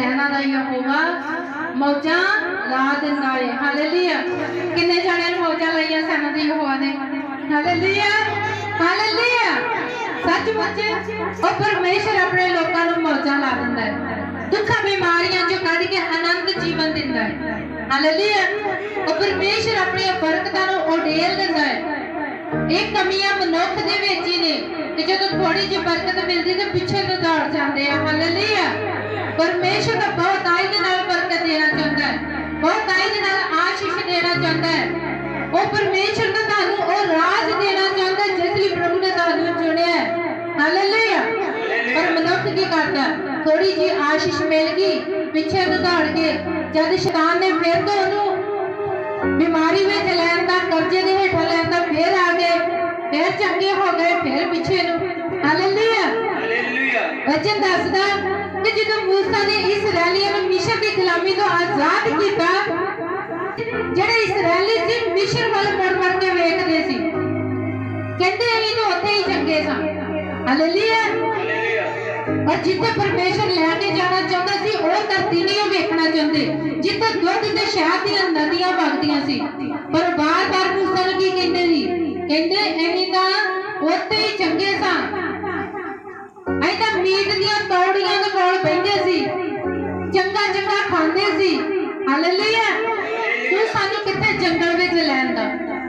ਸੈਨਾ ਦਾ ਯਹੋਵਾ ਮੌਜਾਂ ਲਾ ਦਿੰਦਾ ਏ। ਹਾਲੇਲੂਇਆ ਕਿੰਨੇ ਜਾਣਿਆਂ ਨੂੰ ਮੌਜਾਂ ਲਾਈਆਂ ਸੈਨਾ ਦੇ ਯਹੋਵਾ ਨੇ? ਹਾਲੇਲੂਇਆ ਹਾਲੇਲੂਇਆ ਸੱਚਮੁੱਚ ਉਹ ਪਰਮੇਸ਼ਰ ਆਪਣੇ ਲੋਕਾਂ ਨੂੰ ਮੌਜਾਂ ਲਾ ਦਿੰਦਾ ਹੈ ਦੁੱਖਾਂ, ਬਿਮਾਰੀਆਂ ਚੋਂ ਕੱਢ ਕੇ ਆਨੰਦ ਜੀਵਨ ਦਿੰਦਾ ਹੈ ਹਾਲੇਲੂਇਆ ਉਹ ਪਰਮੇਸ਼ਰ ਆਪਣੀਆਂ ਬਰਕਤਾਂ ਨੂੰ ਉਡੇਲ ਦਿੰਦਾ ਹੈ ਇਹ ਕਮੀਆਂ ਮਨੁੱਖ ਦੇ ਵਿੱਚ ਹੀ ਨੇ ਕਿ ਜਦੋਂ ਥੋੜੀ ਜਿਹੀ ਬਰਕਤ ਮਿਲਦੀ ਤੇ ਪਿੱਛੇ ਨੂੰ ਦੌੜ ਜਾਂਦੇ ਆ। ਹਾਲੇਲੂਇਆ ਪਰਮੇਸ਼ਰ ਦਾ ਬਹੁਤ ਆਈ ਦੇ ਨਾਲ ਬਰਕਤ ਦੇਣਾ ਚਾਹੁੰਦਾ ਹੈ। ਬਹੁਤ ਆਈ ਦੇ ਨਾਲ ਆਸ਼ੀਸ਼ ਦੇਣਾ ਚਾਹੁੰਦਾ ਹੈ। ਉਹ ਪਰਮੇਸ਼ਰ ਦਾ ਤੁਹਾਨੂੰ ਉਹ ਰਾਜ ਦੇਣਾ ਚਾਹੁੰਦਾ ਹੈ ਜਿਸ ਲਈ ਪ੍ਰਭੂ ਨੇ ਤੁਹਾਨੂੰ ਚੁਣਿਆ ਹੈ। ਹਾਲੇਲੂਇਆ ਪਰ ਮਨੁੱਖ ਕੀ ਕਰਦਾ? ਥੋੜੀ ਜਿਹੀ ਆਸ਼ੀਸ਼ ਮਿਲ ਗਈ ਪਿੱਛੇ ਦੌੜ ਕੇ। ਜਦ ਸ਼ੈਤਾਨ ਨੇ ਫਿਰ ਤੋਂ ਉਹਨੂੰ ਬਿਮਾਰੀ ਵਿੱਚ ਲੈਣ ਦਾ ਕਰਜ਼ੇ ਦੇ ਹੇਠਾਂ ਲੈਣ ਦਾ ਫੇਰ ਆ ਗਏ। ਫੇਰ ਚੰਗੇ ਹੋ ਗਏ ਫੇਰ ਪਿੱਛੇ ਨੂੰ। ਹਾਲੇਲੂਇਆ ਹਾਲੇਲੂਇਆ ਵਚਨ ਦੱਸਦਾ कि जिधर मूसा ने इसराइली ने मिश्र की गुलामी तो आजाद किया ਜਿਹੜੇ ਇਸਰਾਇਲੀ ਸੀ, ਮਿਸ਼ਰ ਵੱਲ ਮੁੜ ਮੁੜ ਕੇ ਵੇਖਦੇ ਸੀ। ਕਹਿੰਦੇ ਅਸੀਂ ਤਾਂ ਉੱਥੇ ਹੀ ਚੰਗੇ ਸਾਂ। ਹਾਲੇਲੂਇਆ। ਔਰ ਜਿੱਥੇ ਪਰਮੇਸ਼ਰ ਲੈ ਕੇ ਜਾਣਾ ਚਾਹੁੰਦਾ ਸੀ, ਉਹ ਧਰਤੀ ਨਹੀਂ ਵੇਖਣਾ ਚਾਹੁੰਦੇ। ਜਿੱਥੇ ਦੁੱਧ ਤੇ ਸ਼ਹਿਦ ਦੀਆਂ ਨਦੀਆਂ ਵਗਦੀਆਂ ਸੀ। ਪਰ ਬਾਰ-ਬਾਰ ਮੂਸਾ ਨੂੰ ਕੀ ਕਹਿੰਦੇ ਸੀ? ਕਹਿੰਦੇ, ਅਸੀਂ ਤਾਂ ਉੱਥੇ ਹੀ ਚੰਗੇ ਸਾਂ। ਅਸੀਂ ਤਾਂ ਮੀਟ ਦੀਆਂ ਚੰਗਾ ਖਾਂਦੇ ਸੀ ਹਾਲੇਲੂਇਆ ਤੂੰ ਸਾਨੂੰ ਕਿੱਥੇ ਜੰਗਲ ਵਿੱਚ ਲੈਣ ਦਾ?